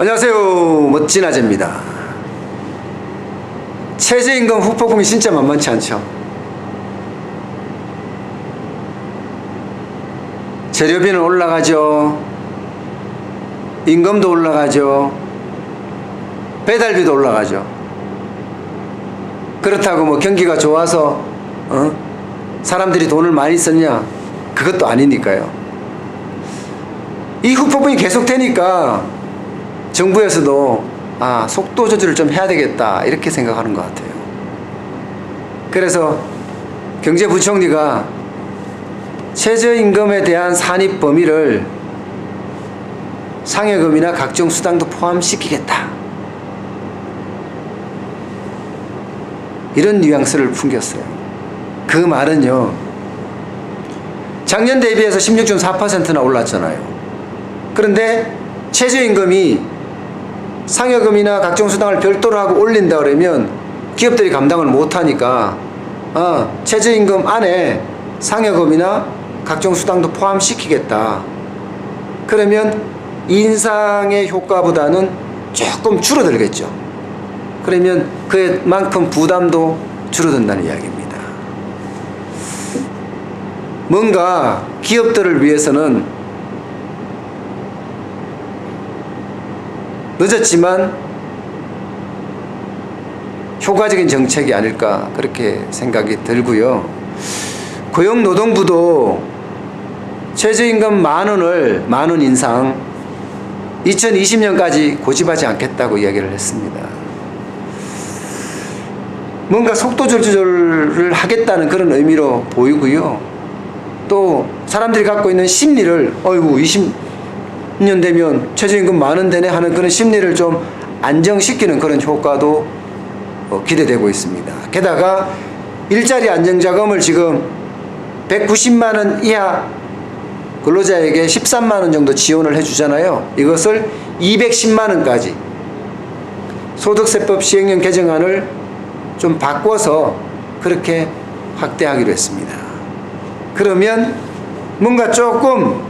안녕하세요. 멋진 아재입니다. 최저임금 후폭풍이 진짜 만만치 않죠. 재료비는 올라가죠. 임금도 올라가죠. 배달비도 올라가죠. 그렇다고 뭐 경기가 좋아서 어? 사람들이 돈을 많이 썼냐? 그것도 아니니까요. 이 후폭풍이 계속되니까 정부에서도 아 속도 조절을 좀 해야 되겠다 이렇게 생각하는 것 같아요. 그래서 경제부총리가 최저임금에 대한 산입 범위를 상여금이나 각종 수당도 포함시키겠다. 이런 뉘앙스를 풍겼어요. 그 말은요. 작년 대비해서 16.4%나 올랐잖아요. 그런데 최저임금이 상여금이나 각종 수당을 별도로 하고 올린다 그러면 기업들이 감당을 못하니까 어, 최저임금 안에 상여금이나 각종 수당도 포함시키겠다. 그러면 인상의 효과보다는 조금 줄어들겠죠. 그러면 그만큼 부담도 줄어든다는 이야기입니다. 뭔가 기업들을 위해서는 늦었지만 효과적인 정책이 아닐까 그렇게 생각이 들고요. 고용노동부도 최저임금 만 원을 만 원 인상 2020년까지 고집하지 않겠다고 이야기를 했습니다. 뭔가 속도 조절을 하겠다는 그런 의미로 보이고요. 또 사람들이 갖고 있는 심리를 어이구 20 년 되면 최저임금 만원 되네 하는 그런 심리를 좀 안정시키는 그런 효과도 어, 기대되고 있습니다. 게다가 일자리 안정자금을 지금 190만 원 이하 근로자에게 13만 원 정도 지원을 해주잖아요. 이것을 210만 원까지 소득세법 시행령 개정안을 좀 바꿔서 그렇게 확대하기로 했습니다. 그러면 뭔가 조금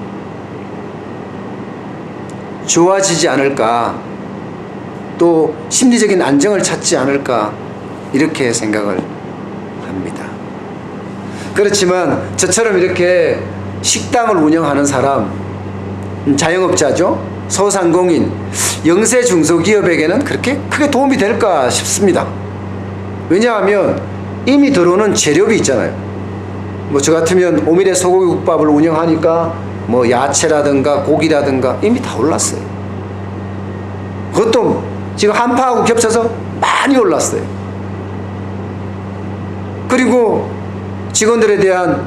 좋아지지 않을까 또 심리적인 안정을 찾지 않을까 이렇게 생각을 합니다. 그렇지만 저처럼 이렇게 식당을 운영하는 사람, 음, 자영업자죠. 소상공인, 영세 중소기업에게는 그렇게 크게 도움이 될까 싶습니다. 왜냐하면 이미 들어오는 재료비 있잖아요. 뭐 저 같으면 오미래 소고기국밥을 운영하니까 뭐 야채라든가 고기라든가 이미 다 올랐어요. 그것도 지금 한파하고 겹쳐서 많이 올랐어요. 그리고 직원들에 대한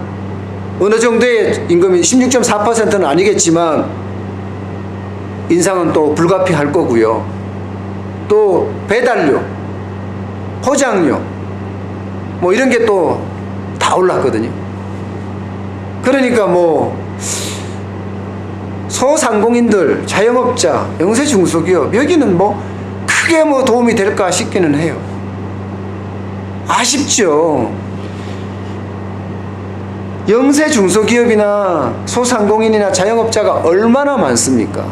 어느 정도의 임금이 16.4%는 아니겠지만 인상은 또 불가피할 거고요. 또 배달료, 포장료 뭐 이런 게 또 다 올랐거든요. 그러니까 뭐 소상공인들, 자영업자, 영세 중소기업 여기는 뭐 크게 뭐 도움이 될까 싶기는 해요. 아쉽죠. 영세 중소기업이나 소상공인이나 자영업자가 얼마나 많습니까?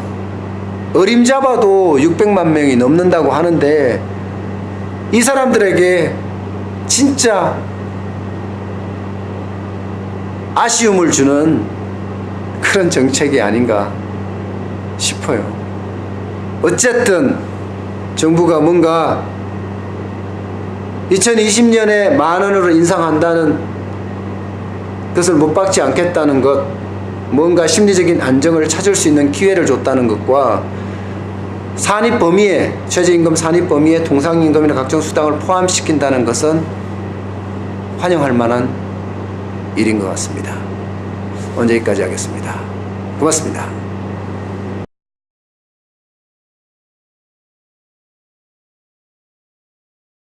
어림잡아도 600만 명이 넘는다고 하는데 이 사람들에게 진짜 아쉬움을 주는 그런 정책이 아닌가 싶어요. 어쨌든 정부가 뭔가 2020년에 만 원으로 인상한다는 것을 못 박지 않겠다는 것, 뭔가 심리적인 안정을 찾을 수 있는 기회를 줬다는 것과 산입 범위에 최저임금 산입 범위에 통상임금이나 각종 수당을 포함시킨다는 것은 환영할 만한 일인 것 같습니다. 여기까지 하겠습니다. 고맙습니다.